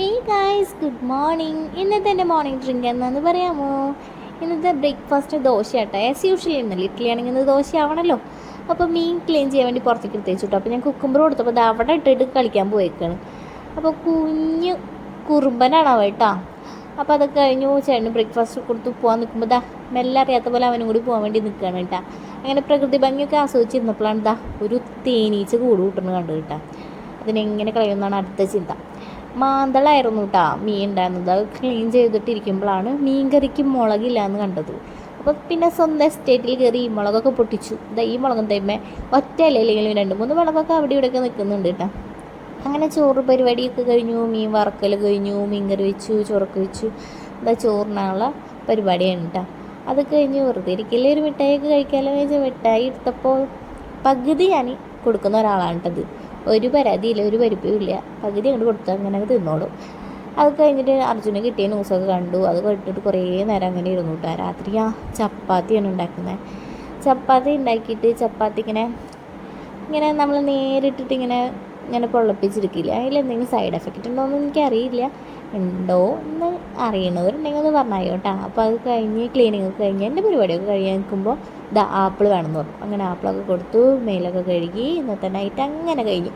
Hey guys good morning ഇന്നത്തെ എന്റെ morning drink എന്താണെന്ന് പറയാമോ? ഇന്നത്തെ ബ്രേക്ക്ഫാസ്റ്റ് ദോശയാട്ടോ. ആസ് യൂഷ്വൽ ഇന്നലെ ഇഡ്ഡലി ആണെങ്കിൽ ഇന്ന് ദോശ ആവണല്ലോ. അപ്പോൾ മീൻ ക്ലീൻ ചെയ്യാൻ വേണ്ടി പുറത്തേക്ക് എടുത്തേച്ചു കേട്ടോ അപ്പോൾ ഞാൻ കുക്കുമ്പർ കൊടുത്തപ്പോൾ അത് അവിടെ ഇട്ടിട്ട് കളിക്കാൻ പോയേക്കാണ്. അപ്പോൾ കുഞ്ഞ് കുറുമ്പനാണ് അവ കേട്ടോ. അപ്പോൾ അതൊക്കെ കഴിഞ്ഞു ചേട്ടന് ബ്രേക്ക്ഫാസ്റ്റ് കൊടുത്ത് പോകാൻ നിൽക്കുമ്പോൾ ദാ മെല്ലെ അറിയാത്ത പോലെ അവനും കൂടി പോകാൻ വേണ്ടി നിൽക്കുകയാണ് കേട്ടോ. അങ്ങനെ പ്രകൃതി ഭംഗിയൊക്കെ ആസ്വദിച്ചിരുന്നപ്പോഴാണ് ദാ ഒരു തേനീച്ച കൂട് കൂട്ടുന്നത് കണ്ടു കേട്ടോ. അതിനെങ്ങനെ കളയുമെന്നാണ് അടുത്ത ചിന്ത. മാന്തളായിരുന്നു കേട്ടോ മീൻ ഉണ്ടായിരുന്നത്. അത് ക്ലീൻ ചെയ്തിട്ടിരിക്കുമ്പോഴാണ് മീൻ കറിക്ക് മുളകില്ല എന്ന് കണ്ടത്. അപ്പോൾ പിന്നെ സ്വന്തം എസ്റ്റേറ്റിൽ കയറി ഈ മുളകൊക്കെ പൊട്ടിച്ചു. ഇതാ ഈ മുളകും തേമ്മ ഒറ്റ ഇലയിലെങ്കിലും രണ്ട് മൂന്ന് മുളകൊക്കെ അവിടെ ഇവിടെയൊക്കെ നിൽക്കുന്നുണ്ട് കേട്ടോ അങ്ങനെ ചോറ് പരിപാടിയൊക്കെ കഴിഞ്ഞു മീൻ വറക്കൽ കഴിഞ്ഞു മീൻ കറി വെച്ചു ചോറൊക്കെ വെച്ചു. എന്താ ചോറിനുള്ള പരിപാടിയാണ് കേട്ടോ അത് കഴിഞ്ഞ് വെറുതെ ഇരിക്കലേ ഒരു മിഠായിയൊക്കെ കഴിക്കാമല്ലോ വെച്ചാൽ മിഠായി എടുത്തപ്പോൾ പകുതി ഞാൻ കൊടുക്കുന്ന ഒരാളാണ് കേട്ടത് ഒരു പരാതിയില്ല ഒരു പരിപ്പും ഇല്ല. പകുതി അങ്ങോട്ട് കൊടുത്താൽ അങ്ങനെ അങ്ങ് തിന്നോളും. അത് കഴിഞ്ഞിട്ട് അർജുന് കിട്ടിയ ന്യൂസൊക്കെ കണ്ടു. അത് കേട്ടിട്ട് കുറേ നേരം അങ്ങനെ ഇരുന്നു കേട്ടോ രാത്രി ആ ചപ്പാത്തിയാണ് ഉണ്ടാക്കുന്നത് ചപ്പാത്തി ഉണ്ടാക്കിയിട്ട് ചപ്പാത്തി ഇങ്ങനെ ഇങ്ങനെ നമ്മൾ നേരിട്ടിട്ട് ഇങ്ങനെ ഇങ്ങനെ അതിൽ എന്തെങ്കിലും സൈഡ് എഫക്റ്റ് ഉണ്ടോ എന്ന് എനിക്കറിയില്ല. ഉണ്ടോ എന്ന് അറിയണവരുണ്ടെങ്കിൽ അത് പറഞ്ഞാൽ കേട്ടോ. അപ്പോൾ അത് കഴിഞ്ഞ് ക്ലീനിങ് കഴിഞ്ഞ് എന്റെ പരിപാടിയൊക്കെ കഴിഞ്ഞ് നിൽക്കുമ്പോൾ ദാ ആപ്പിൾ വേണമെന്ന് പറഞ്ഞു. അങ്ങനെ ആപ്പിളൊക്കെ കൊടുത്തു മേലൊക്കെ കഴുകി ഇന്നത്തെ നൈറ്റ് അങ്ങനെ കഴിഞ്ഞു.